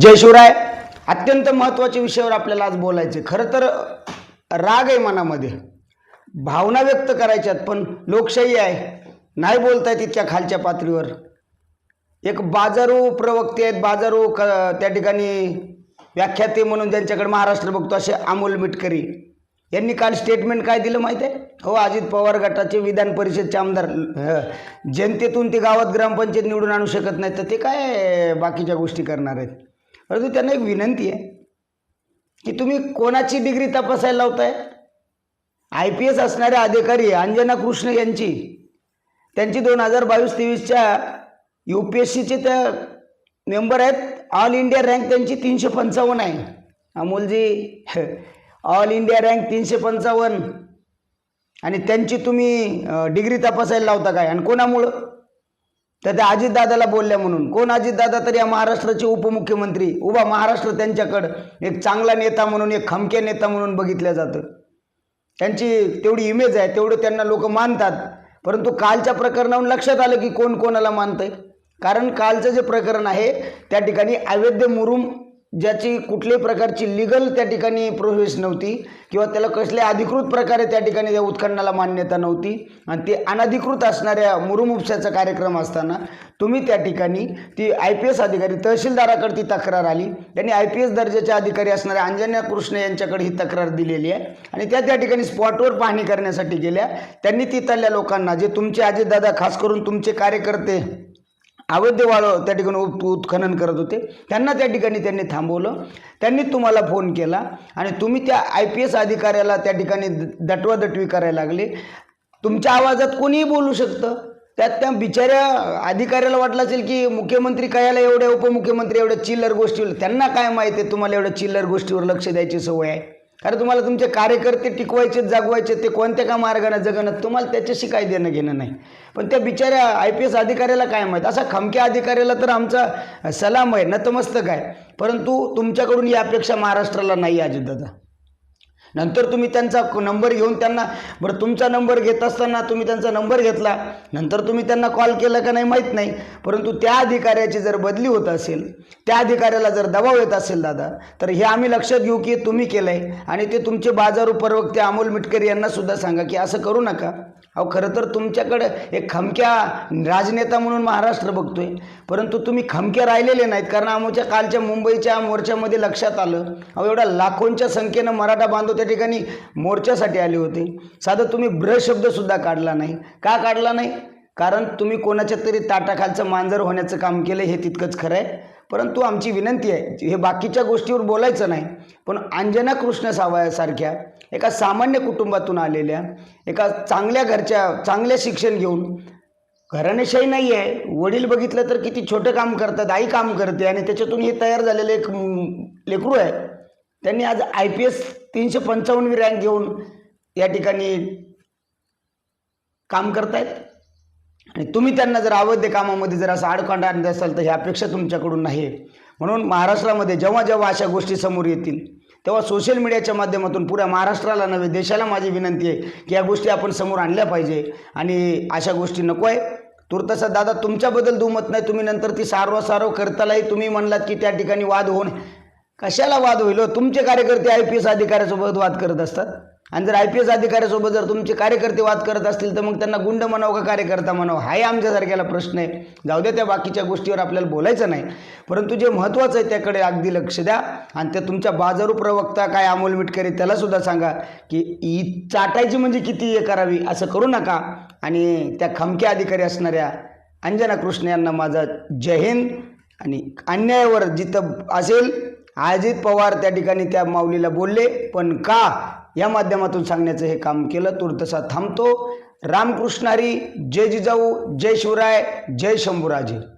जय शिवराय. अत्यंत महत्त्वाच्या विषयावर आपल्याला आज बोलायचे खरं तर राग आहे मनामध्ये. भावना व्यक्त करायच्यात पण लोकशाही आहे. नाही बोलता येत इतक्या खालच्या पातळीवर. एक बाजारू प्रवक्ते आहेत बाजारू क त्या ठिकाणी व्याख्याते म्हणून ज्यांच्याकडे महाराष्ट्र बघतो असे अमोल मिटकरी. यांनी काल स्टेटमेंट काय दिलं माहीत आहे? हो अजित पवार गटाचे विधान परिषदचे आमदार. जनतेतून ते गावात ग्रामपंचायत निवडून आणू शकत नाहीत तर ते काय बाकीच्या गोष्टी करणार आहेत? परंतु त्यांना एक विनंती आहे की तुम्ही कोणाची डिग्री तपासायला लावताय? आय पी एस असणाऱ्या अधिकारी अंजना कृष्ण यांची त्यांची दोन हजार बावीस तेवीसच्या यू पी एस सीचे त्या मेंबर आहेत. ऑल इंडिया रँक त्यांची तीनशे पंचावन्न आहे. अमोलजी ऑल इंडिया रँक तीनशे पंचावन्न. आणि त्यांची तुम्ही डिग्री तपासायला लावता काय? आणि कोणामुळं? तर त्या अजितदादाला बोलल्या म्हणून. कोण अजितदादा? तर या महाराष्ट्राचे उपमुख्यमंत्री. उभा महाराष्ट्र त्यांच्याकडं. एक चांगला नेता म्हणून एक खमक्या नेता म्हणून बघितलं जातं. त्यांची तेवढी इमेज आहे तेवढं त्यांना लोक मानतात. परंतु कालच्या प्रकरणाहून लक्षात आलं की कोण कोणाला मानतंय? कारण कालचं जे प्रकरण आहे त्या ठिकाणी अवैध मुरुम ज्याची कुठल्याही प्रकारची लिगल त्या ठिकाणी प्रोसेस नव्हती किंवा त्याला कसल्या अधिकृत प्रकारे त्या ठिकाणी त्या उत्खननाला मान्यता नव्हती आणि ते अनधिकृत असणाऱ्या मुरुम उपशाचा कार्यक्रम असताना तुम्ही त्या ठिकाणी ती आय पी एस अधिकारी तहसीलदाराकडे ती तक्रार आली. त्यांनी आय पी एस दर्जाचे अधिकारी असणाऱ्या अंजन्या कृष्ण यांच्याकडे ही तक्रार दिलेली आहे. आणि त्या त्या ठिकाणी स्पॉटवर पाहणी करण्यासाठी गेल्या. त्यांनी तिथल्या लोकांना जे तुमचे अजितदादा खास करून तुमचे कार्यकर्ते अवैध वाळं त्या ठिकाणी उत उत्खनन करत होते. त्यांना त्या ठिकाणी त्यांनी थांबवलं. त्यांनी तुम्हाला फोन केला आणि तुम्ही त्या आय पी एस अधिकाऱ्याला त्या ठिकाणी दटवादटवी करायला लागले. तुमच्या आवाजात कोणीही बोलू शकतं. त्यात त्या बिचाऱ्या अधिकाऱ्याला वाटलं असेल की मुख्यमंत्री कायाला एवढ्या उपमुख्यमंत्री एवढ्या चिल्लर गोष्टीवर त्यांना काय माहिती आहे तुम्हाला एवढ्या चिल्लर गोष्टीवर लक्ष द्यायची सवय आहे? कारण तुम्हाला तुमचे कार्यकर्ते टिकवायचे जगवायचे ते कोणत्या का मार्गाने जगणं? तुम्हाला त्याच्याशी काय देणं घेणं नाही. पण त्या बिचाऱ्या आय पी एस अधिकाऱ्याला काय माहीत? असा खमक्या अधिकाऱ्याला तर आमचा सलाम आहे नतमस्तक आहे. परंतु तुमच्याकडून ही अपेक्षा महाराष्ट्राला नाही अजितदादा नंतर तुम्ही त्यांचा नंबर घेऊन त्यांना बरं तुमचा नंबर घेत असताना तुम्ही त्यांचा नंबर घेतला नंतर तुम्ही त्यांना कॉल केला का नाही माहीत नाही परंतु त्या अधिकाऱ्याची जर बदली होत असेल त्या अधिकाऱ्याला जर दबाव येत असेल दादा तर हे आम्ही लक्षात घेऊ की तुम्ही केलं आहे आणि ते तुमचे बाजारू प्रवक्ते अमोल मिटकरी यांना सुद्धा सांगा की असं करू नका. अहो खरं तर तुमच्याकडं एक खमक्या राजनेता म्हणून महाराष्ट्र बघतोय. परंतु तुम्ही खमक्या राहिलेले नाहीत कारण आमच्या कालच्या मुंबईच्या मोर्चामध्ये लक्षात आलं. अहो एवढ्या लाखोंच्या संख्येनं मराठा बांधव त्या ठिकाणी मोर्चासाठी आले होते. साधं तुम्ही ब्र शब्दसुद्धा काढला नाही. का काढला नाही? कारण तुम्ही कोणाच्या तरी ताटाखालचं मांजर होण्याचं काम केलं हे तितकंच खरं आहे परंतु आमची विनंती आहे हे बाकीच्या गोष्टीवर बोलायचं नाही पण अंजना कृष्ण सावयासारख्या एका सामान्य कुटुंबातून आलेल्या एका चांगल्या घरच्या चांगल्या शिक्षण घेऊन घराणेशाही नाही आहे वडील बघितलं तर किती छोटं काम करतात आई काम करते आणि त्याच्यातून हे तयार झालेलं एक लेकरू आहे. त्यांनी आज आय पी एस तीनशे पंचावन्नवी रँक घेऊन या ठिकाणी काम करतायत. आणि तुम्ही त्यांना जर अवैध कामामध्ये जर असं आडकांड आणत असाल तर ही अपेक्षा तुमच्याकडून नाही आहे. म्हणून महाराष्ट्रामध्ये जेव्हा जेव्हा अशा गोष्टी समोर येतील तेव्हा सोशल मीडियाच्या माध्यमातून पुऱ्या महाराष्ट्राला नव्हे देशाला माझी विनंती आहे की या गोष्टी आपण समोर आणल्या पाहिजे. आणि अशा गोष्टी नको आहे. तुर्तसा दादा तुमच्याबद्दल दुमत नाही तुम्ही नंतर ती सारवासारव करतालाही तुम्ही म्हणलात की त्या ठिकाणी वाद होऊन कशाला वाद होईल? हो? तुमचे कार्यकर्ते आय पी एस अधिकाऱ्यासोबत वाद करत असतात. आणि जर आय पी एस अधिकाऱ्यासोबत जर तुमचे कार्यकर्ते वाद करत असतील तर मग त्यांना गुंड म्हणावं का कार्यकर्ता म्हणावं? हाही आमच्यासारख्याला प्रश्न आहे. जाऊ द्या त्या बाकीच्या गोष्टीवर आपल्याला बोलायचं नाही. परंतु जे महत्त्वाचं आहे त्याकडे अगदी लक्ष द्या. आणि त्या तुमच्या बाजारू प्रवक्ता काय अमोल मिटकरी त्यालासुद्धा सांगा की ही चाटायची म्हणजे किती हे करावी असं करू नका. आणि त्या खमक्या अधिकारी असणाऱ्या अंजना कृष्ण यांना माझा जय हिंद. आणि अन्यायावर जिथं असेल अजित पवार त्या ठिकाणी त्या माऊलीला बोलले पण का या माध्यमातून सांगण्याचं हे काम केलं. तुर्तसा थांबतो. रामकृष्णारी जय जिजाऊ जय शिवराय जय शंभूराजे.